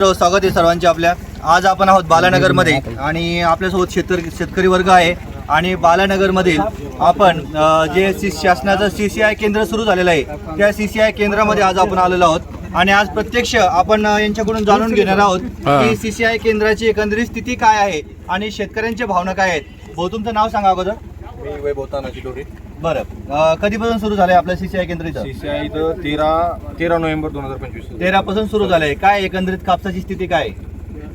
स्वागत आहे सर्वांचे आपल्या. आज आपण आहोत बालानगरमध्ये आणि आपल्यासोबत शेतकरी शेतकरी वर्ग आहे. आणि बालानगरमधील आपण जे सी शासनाचं सी सी आय केंद्र सुरू झालेलं आहे त्या सी सी आय केंद्रामध्ये आज आपण आलेलो आहोत. आणि आज प्रत्यक्ष आपण यांच्याकडून जाणून घेणार आहोत की सी सी आय केंद्राची एकंदरीत स्थिती काय आहे आणि शेतकऱ्यांच्या भावना काय आहेत. भाऊ तुमचं नाव सांगा अगोदर. मी वैभव तानाजी डोरे बरं कधीपासून सुरू झालं आहे आपलं सी सी आय केंद्र इथं सीसीआय इथं तेरा तेरा नोव्हेंबर दोन हजार पंचवीस तेरापासून सुरू झालं आहे काय एकंदरीत कापसाची स्थिती काय आहे?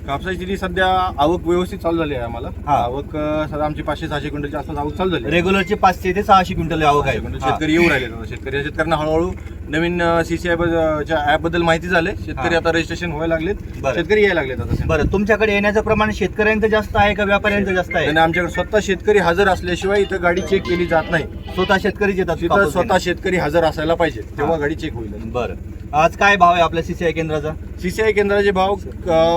कापसाची स्थिती सध्या आवक व्यवस्थित चालू झाली आहे आम्हाला हा. आवक अं, सध्या आमची पाचशे सहाशे क्विंटलच्या आसपास आवक चालू झाली आहे. रेग्युलरचे पाचशे ते सहाशे क्विंटल आवक आहे म्हणजे हा. शेतकरी येऊ राहिले आता. शेतकरी शेतकऱ्यांना हळूहळू नवीन सीसीआय च्या ऍपबद्दल माहिती झाले शेतकरी. आता रजिस्ट्रेशन व्हायला लागलेत बरं. शेतकरी यायला लागलेत आता बरं तुमच्याकडे येण्याचं प्रमाण शेतकऱ्यांचं जास्त आहे का व्यापाऱ्यांचं जास्त आहे आणि आमच्याकडे स्वतः शेतकरी हजर असल्याशिवाय इथं गाडी चेक केली जात नाही स्वतः शेतकरीच येतात तिथं कापूस स्वतः शेतकरी हजर असायला पाहिजे तेव्हा. गाडी चेक होईल. बरं आज काय भाव आहे आपल्या सीसीआय केंद्राचा सीसीआय केंद्राचे भाव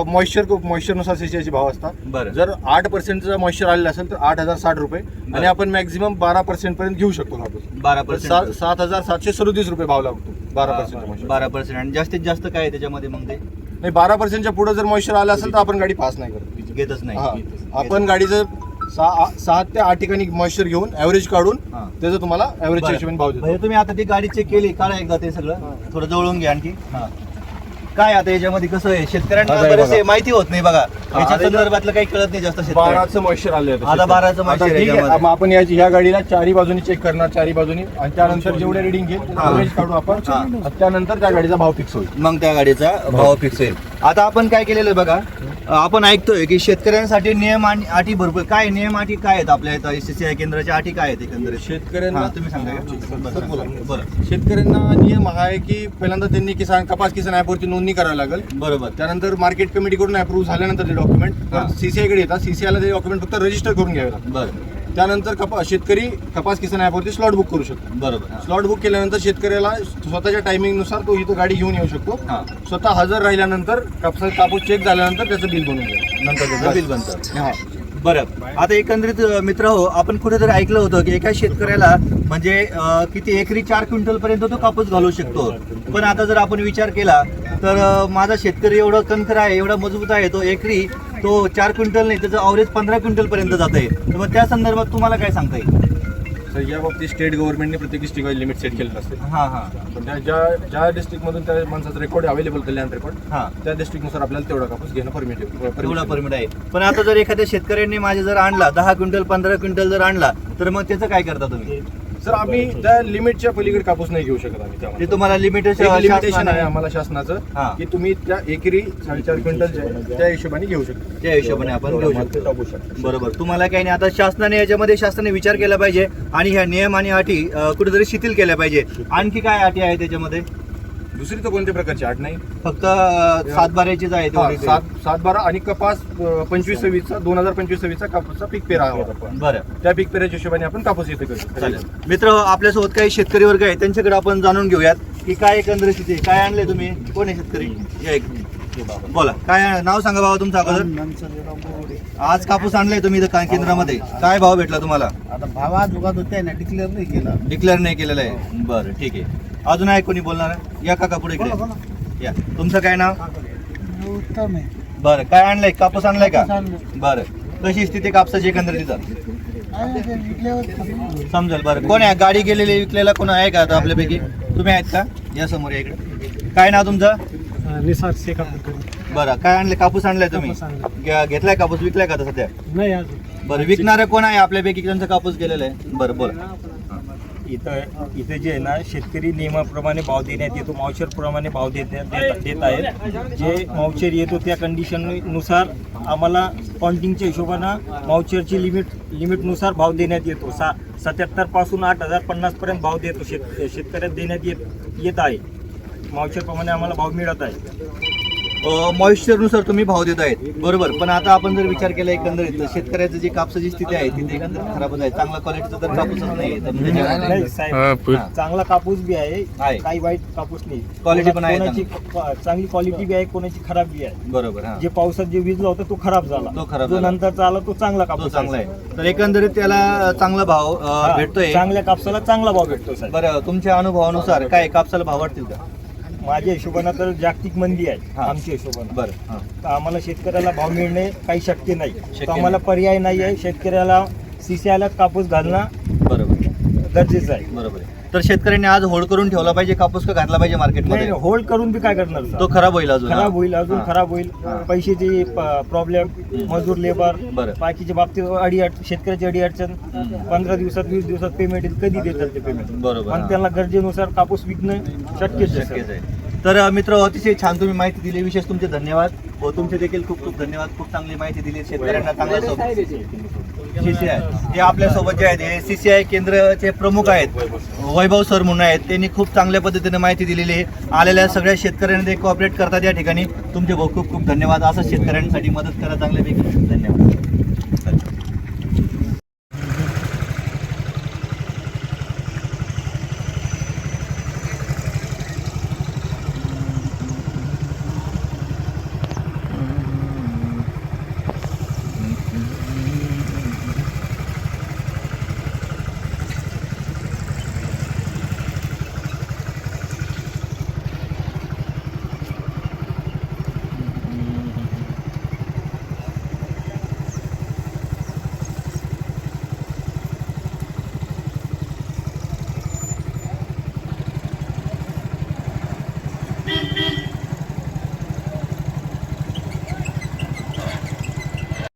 मॉइश्चर मॉइश्चरनुसार सीसीआयचे भाव असतात. बरं. जर आठ पर्सेंटचा मॉइश्चर आलेला असेल तर आठ हजार साठ रुपये. आणि आपण मॅक्झिमम बारा पर्सेंट पर्यंत घेऊ शकतो कापूस बारा पर्सेंट सात हजार सातशे सदोतीस रुपये भाव लागतो. बारा पर्सेंट बारा पर्सेंट आणि जास्तीत जास्त काय त्याच्यामध्ये मग ते? नाही बारा पर्सेंटच्या पुढे जर मॉइश्चर आलं असेल तर आपण गाडी पास नाही करत. घेतच नाही. आपण गाडी जर सहा सात ते आठ ठिकाणी मॉइश्चर घेऊन ॲव्हरेज काढून. त्याचं तुम्हाला. हिशोबाने भाव देतो. म्हणजे तुम्ही आता ती गाडी चेक केली काढा एकदा ते सगळं. थोडं जवळून घ्या आणखी. हा. काय आता याच्यामध्ये कसं आहे? शेतकऱ्यांना आता हे बरेचसे बघा. माहिती होत नाही बघा. याच्या आता संदर्भातलं काही कळत नाही जास्त शेतकऱ्यांना. बाराचं मॉइश्चर आलं आता बाराचं moisture याच्यामध्ये. मग आपण याची ह्या गाडीला चारी बाजूनी चेक करणार चारी बाजूनी. आणि त्यानंतर जेवढे रिडिंग घेईल हा. ॲव्हरेज काढू आपण. हा. आणि त्यानंतर त्या गाडीचा भाव फिक्स होईल. मग त्या गाडीचा भाव फिक्स होईल. आता आपण काय केलेलं आहे बघा? आपण ऐकतोय की शेतकऱ्यांसाठी नियम आणि अटी भरपूर. काय नियम अटी काय आहेत आपल्या इथं? सीसीआय केंद्राच्या अटी काय आहेत एकंदरीत? शेतकऱ्यांना हा, तुम्ही सांगा. का? सर, बोला. बरं शेतकऱ्यांना नियम हा आहे की पहिल्यांदा त्यांनी किसान कपास किसान ॲपवरती नोंदणी करावी लागेल. बरोबर. त्यानंतर मार्केट कमिटीकडून अप्रूव्ह झाल्यानंतर ते डॉक्युमेंट हा. सीसीआयकडे येतात. सीसीआयला ते डॉक्युमेंट फक्त रजिस्टर करून घ्यावे लागतात. बरं. त्यानंतर कपा शेतकरी कपास किसान ॲपवरती स्लॉट बुक करू शकतो. बरोबर. स्लॉट बुक केल्यानंतर शेतकऱ्याला स्वतःच्या टायमिंगनुसार तो इथं गाडी घेऊन येऊ शकतो. हा. स्वतः हजर राहिल्यानंतर कापसा कापूस चेक झाल्यानंतर त्याचं बिल बनवून नंतर त्याचं बिल बनतं. हा. बरं. आता एकंदरीत मित्र हो आपण कुठेतरी ऐकलं होतं की एका शेतकऱ्याला म्हणजे किती एकरी चार क्विंटल पर्यंत तो कापूस घालू शकतो. पण आता जर आपण विचार केला तर माझा शेतकरी एवढा कणखर आहे एवढा मजबूत आहे तो एकरी तो चार क्विंटल नाही त्याचं अवरेज पंधरा क्विंटल पर्यंत जात आहे तर मग त्या संदर्भात तुम्हाला काय सांगता येईल? तर या बाबतीत स्टेट गव्हर्नमेंटने प्रत्येक डिस्ट्रिक्ट लिमिट सेट केलेलं असते. हां हां. पण त्या ज्या ज्या डिस्ट्रिक्टमधून त्या माणसाचा रेकॉर्ड अवेलेबल कल्याण रेकॉर्ड हां. त्या डिस्ट्रिक्टनुसार आपल्याला तेवढा कापूस घेणं परमिटिव्ह एवढा परमिट आहे. पण आता जर एखाद्या शेतकऱ्यांनी माझे जर आणला दहा क्विंटल पंधरा क्विंटल जर आणला तर मग त्याचं काय करता तुम्ही? सर आम्ही त्या लिमिटच्या पलीकडे कापूस नाही घेऊ शकत आम्ही ते त्यामध्ये. तुम्हाला एक लिमिटेशन लिमिटेशन आहे आम्हाला शासनाचं. की तुम्ही त्या एकरी साडेचार क्विंटल त्या हिशोबाने घेऊ शकता. त्या हिशोबाने आपण घेऊ शकतो. टाकू शकतो. बरोबर. तुम्हाला काही नाही आता शासनाने याच्यामध्ये शासनाने विचार केला पाहिजे आणि ह्या नियम आणि अटी अ, कुठेतरी शिथिल केल्या पाहिजे. आणखी काय अटी आहे त्याच्यामध्ये दुसरी तर कोणत्या प्रकारची? अट नाही? फक्त अ, सातबाऱ्याचीच आहे हा, तेवढी सात सात बारा आणि कपास अं, पंचवीस सव्वीसचा दोन हजार पंचवीस सव्वीसचा कापूसचा पीक पेरा हवा आपण. बरं. त्या पीक पेराच्या हिशोबाने आपण कापूस इथे चालेल. करू मित्र आपल्यासोबत काही शेतकरी वर्ग आहे त्यांच्याकडे आपण जाणून घेऊयात की काय एकंदरीत स्थिती आहे. काय आणले तुम्ही? कोण आहे शेतकरी? या एक बोला. काय आण- नाव सांगा बाबा तुमचं अगोदर. आज कापूस आणलाय तुम्ही इथं का- केंद्रामध्ये? काय भाव भेटला तुम्हाला? आता भावा दुकान होते ना डिक्लेअर नाही केला. डिक्लेअर नाही केलेलं आहे. बरं ठीक आहे. अजून आहे कोणी बोलणार? या काका पुढे इकडे. या. तुमचं काय नाव? उत्तम आहे. बरं. काय आणलंय? कापूस आणलाय का. बरं. कशी स्थिती कापसाची एकंदरीत? समजेल. बरं. कोण आहे? गाडी गेलेली विकलेला कोण आहे का आता आपल्यापैकी? तुम्ही आहेत का? या समोर या इकडे. काय नाव तुमचं? निसार शेखा बरं. काय आणले कापूस आणलाय तुम्ही? घेतलाय कापूस? विकलाय का आता सध्या? नाही बरं. विकणारं कोण आहे आपल्यापैकी? त्यांचा कापूस गेलेला आहे. बरं बोला. इथं इथं जे आहे ना शेतकरी नियमाप्रमाणे भाव देण्यात येतो मावशरप्रमाणे भाव देत देत आहेत. जे मावशर येतो त्या कंडिशननुसार आम्हाला काउंटिंगच्या हिशोबानं मावशरची लिमिट लिमिटनुसार भाव देण्यात येतो. सा सत्याहत्तरपासून आठ हजार पन्नासपर्यंत भाव देतो शेत शेतकऱ्यात देण्यात येत येत आहे. मावशरप्रमाणे आम्हाला भाव मिळत आहे. मॉइश्चरनुसार तुम्ही भाव देत आहेत. बरोबर. पण आता आपण जर विचार केला एकंदरीत तर शेतकऱ्याचं जी कापसाची स्थिती आहे ती एकंदरीत खराबच आहे. चांगला क्वालिटीचा तर कापूसच नाही साहेब चांगला कापूस बी आहे आहे. काही वाईट कापूस नाही. Quality पण आहे कोणाची चांगली क्वालिटी बी आहे कोणाची खराब बी आहे. बरोबर हा. जे पावसात जे विजला होता तो खराब झाला. तो खराब जो झाला. नंतरचा आला तो चांगला तो कापूस चांगला आहे. तर एकंदरीत त्याला चांगला भाव अं, हा, भेटतोय. चांगल्या कापसाला चांगला भाव भेटतो साहेब. बरं तुमच्या अनुभवानुसार काय कापसाला भाव वाटतील का? माझ्या हिशोबानं तर जागतिक मंदी आहे हा. आमच्या हिशोबानं. बरं तर आम्हाला शेतकऱ्याला भाव मिळणे काही शक्य नाही. तर आम्हाला पर्याय नाही आहे शेतकऱ्याला सीसीआयला कापूस घालणं. बरोबर. गरजेचं आहे. बरोबर आहे. तर शेतकऱ्यांनी आज होल्ड करून ठेवला पाहिजे कापूस का घातला पाहिजे मार्केटमध्ये होल्ड करून बी काय करणार sir? तो खराब होईल अजून खराब होईल अजून हां. खराब होईल. हां. पैशाची प्रॉब्लेम मजूर लेबर बरं. बाकीच्या बाबतीत अडी शेतकऱ्याची अडी अडचण पंधरा दिवसात वीस दिवसात पेमेंट येईल. कधी देतात ते पेमेंट बरोबर, पण हां. त्यांना गरजेनुसार कापूस विकणं शक्यच आहे, शक्यच. आहे. तर अ, मित्र अतिशय छान तुम्ही माहिती दिली. विशेष तुमचे धन्यवाद. व तुमचे देखील खूप खूप धन्यवाद. खूप चांगली माहिती दिली. शेतकऱ्यांना चांगला सीसीआय. हे आपल्यासोबत जे आहेत हे सीसीआय केंद्राचे प्रमुख आहेत. वैभव सर म्हणून आहेत. त्यांनी खूप चांगल्या पद्धतीने माहिती दिलेली आहे. आलेल्या सगळ्या शेतकऱ्यांना ते कॉपरेट करतात या ठिकाणी. तुमचे भाऊ खूप खूप धन्यवाद. असं शेतकऱ्यांसाठी मदत करा चांगल्यापैकी. धन्यवाद.